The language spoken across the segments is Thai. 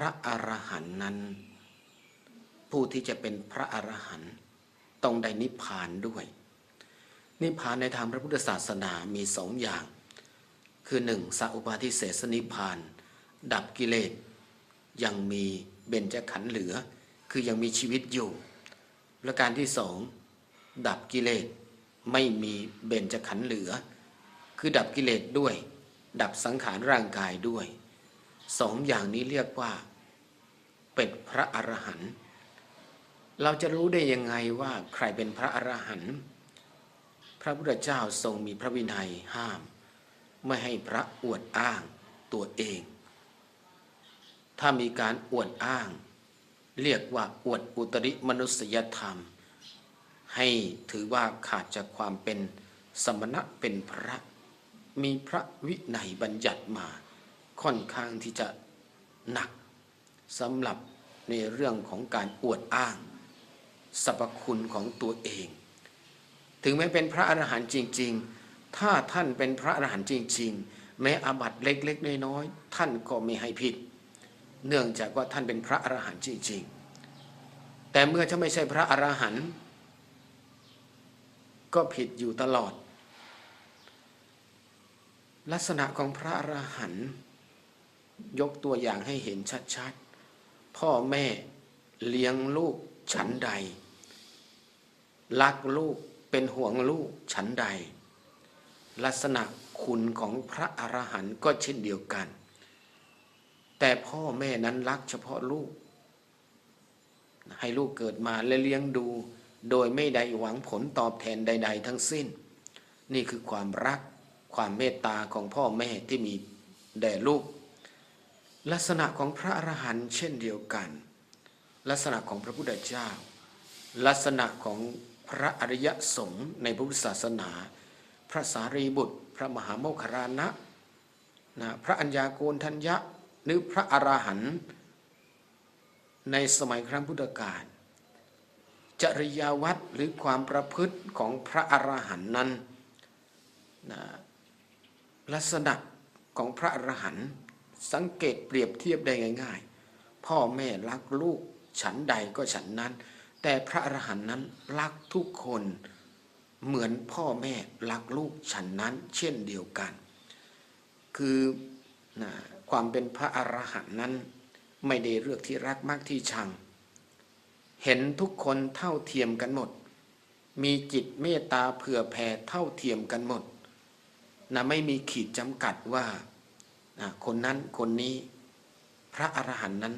ระอรหันต์นั้น ผู้ที่จะเป็นพระอรหันต์ต้องได้นิพพานด้วย นิพพานในทางพระพุทธศาสนามีสองอย่าง คือหนึ่งสัพปาทิเสสนิพพาน ดับกิเลสยังมีเบญจขันธ์เหลือ คือยังมีชีวิตอยู่ประการที่สองดับกิเลสไม่มีเบญจขันธ์เหลือ คือดับกิเลสด้วย ดับสังขารร่างกายด้วย สองอย่างนี้เรียกว่า เป็นพระอรหันต์เราจะรู้ได้ยังไงว่าใครเป็นพระอรหันต์พระพุทธเจ้าทรงมีพระวินัยห้าม ไม่ให้พระอวดอ้างตัวเอง ถ้ามีการอวดอ้าง เรียกว่าอวดอุตริมนุษยธรรม ให้ถือว่าขาดจากความเป็นสมณะเป็นพระ มีพระวินัยบัญญัติมา ค่อนข้างที่จะหนักสำหรับในเรื่องของการอวดอ้างสรรพคุณของตัวเอง ถึงแม้เป็นพระอรหันต์จริง ๆ ถ้าท่านเป็นพระอรหันต์จริง ๆ แม้อาบัติเล็กๆน้อยๆท่านก็ไม่ให้ผิด เนื่องจากว่าท่านเป็นพระอรหันต์จริง ๆ แต่เมื่อจะไม่ใช่พระอรหันต์ก็ผิดอยู่ตลอด ลักษณะของพระอรหันต์ ยกตัวอย่างให้เห็นชัดๆ พ่อแม่เลี้ยงลูกฉันใด รักลูกเป็นห่วงลูกฉันใด ลักษณะคุณของพระอรหันต์ก็เช่นเดียวกัน แต่พ่อแม่นั้นรักเฉพาะลูก ให้ลูกเกิดมาและเลี้ยงดู โดยไม่ได้หวังผลตอบแทนใด ๆ ทั้งสิ้น นี่คือความรักความเมตตาของพ่อแม่ที่มีแด่ลูก ลักษณะของพระอรหันต์เช่นเดียวกัน ลักษณะของพระพุทธเจ้า ลักษณะของพระอริยสงฆ์ในพุทธศาสนา พระสารีบุตร พระมหาโมคคารณะนะพระัญญาโกณทัญญะหรือพระอรหันต์ในสมัยครั้งพุทธกาลจริยวัตรหรือความประพฤติของพระอรหันต์นั้นนะลักษณะของพระอรหันต์ สังเกตเปรียบเทียบได้ง่าย ๆ พ่อแม่รักลูก ฉันใดก็ฉันนั้น แต่พระอรหันต์นั้นรักทุกคนเหมือนพ่อแม่รักลูกฉันนั้น เช่นเดียวกัน คือนะความเป็นพระอรหันต์นั้น ไม่ได้เลือกที่รักมากที่ชัง เห็นทุกคนเท่าเทียมกันหมด มีจิตเมตตาเผื่อแผ่เท่าเทียมกันหมดนะไม่มีขีดจำกัดว่า คนนั้นคนนี้พระอรหันต์นั้น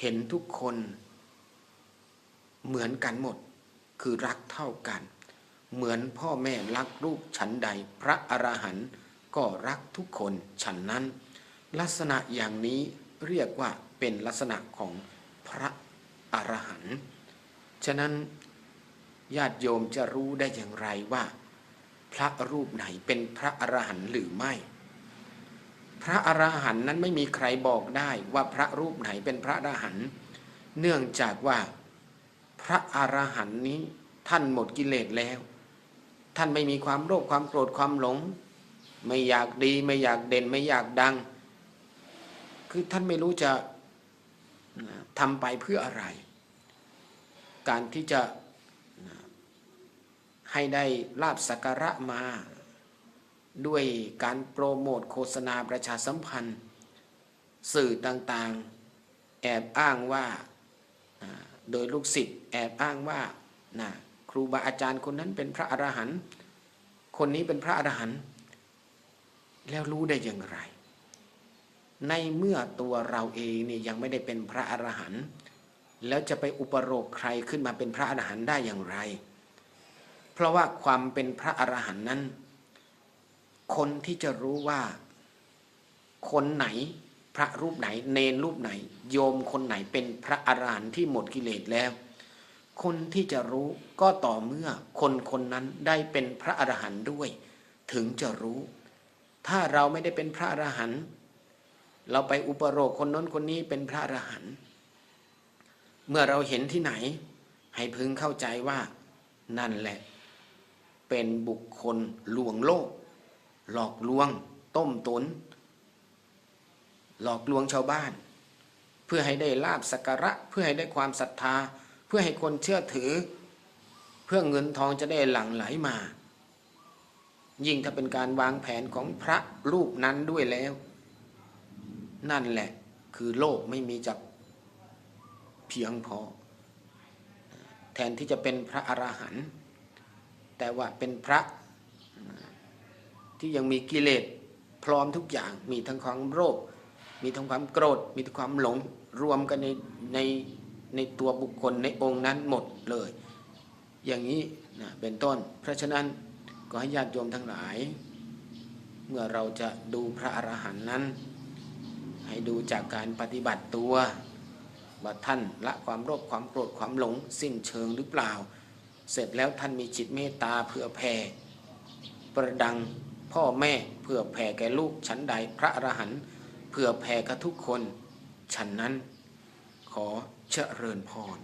เห็นทุกคนเหมือนกันหมดคือรักเท่ากัน เหมือนพ่อแม่รักลูกฉันใด พระอรหันต์ก็รักทุกคนฉันนั้น ลักษณะอย่างนี้เรียกว่าเป็นลักษณะของพระอรหันต์ฉะนั้นญาติโยมจะรู้ได้อย่างไรว่า พระรูปไหนเป็นพระอรหันต์หรือไม่ พระอรหันต์นั้นไม่มีใครบอกได้ว่าพระรูปไหนเป็นพระอรหันต์เนื่องจากว่าพระอรหันต์นี้ท่านหมดกิเลสแล้ว ท่านไม่มีความโลภความโกรธความหลง ไม่อยากดีไม่อยากเด่นไม่อยากดัง คือท่านไม่รู้จะทำไปเพื่ออะไร การที่จะให้ได้ลาบสักการะมา ด้วยการโปรโมทโฆษณาประชาสัมพันธ์ สื่อต่างๆ แอบอ้างว่าโดยลูกศิษย์แอบอ้างว่านะครูบาอาจารย์คนนั้นเป็นพระอรหันต์คนนี้เป็นพระอรหันต์แล้วรู้ได้อย่างไร ในเมื่อตัวเราเองนี่ยังไม่ได้เป็นพระอรหันต์แล้วจะไปอุปโลกใครขึ้นมาเป็นพระอรหันต์ได้อย่างไร เพราะว่าความเป็นพระอรหันต์นั้น คนที่จะรู้ว่า คนไหนพระรูปไหน เนนรูปไหน โยมคนไหนเป็นพระอรหันต์ที่หมดกิเลสแล้ว คนที่จะรู้ก็ต่อเมื่อคนคนนั้นได้เป็นพระอรหันต์ด้วย ถึงจะรู้ ถ้าเราไม่ได้เป็นพระอรหันต์เราไปอุปโลกคนน้นคนนี้เป็นพระอรหันต์เมื่อเราเห็นที่ไหน ให้พึงเข้าใจว่านั่นแหละ เป็นบุคคลลวงโลก หลอกลวง ต้มตุน หลอกลวงชาวบ้าน เพื่อให้ได้ลาบสักการะ เพื่อให้ได้ความศรัทธา เพื่อให้คนเชื่อถือ เพื่อเงินทองจะได้หลั่งไหลมา ยิ่งถ้าเป็นการวางแผนของพระรูปนั้นด้วยแล้ว นั่นแหละคือโลกไม่มีจักเพียงพอ แทนที่จะเป็นพระอรหันต์แต่ว่าเป็นพระ ที่ยังมีกิเลสพร้อมทุกอย่างมีทั้งความโลภมีทั้งความโกรธ มีทั้งความหลงรวมกันในในในตัวบุคคลในองค์นั้นหมดเลย อย่างนี้นะเป็นต้น เพราะฉะนั้นก็ให้ญาติโยมทั้งหลาย เมื่อเราจะดูพระอรหันต์นั้น ให้ดูจากการปฏิบัติตัวว่าท่านละความโลภความโกรธความหลงสิ้นเชิงหรือเปล่า เสร็จแล้วท่านมีจิตเมตตาเพื่อแผ่ประดัง พ่อแม่เพื่อแผ่แก่ลูกฉันใดพระอรหันต์เพื่อแผ่กับทุกคน ฉันนั้นขอเจริญพร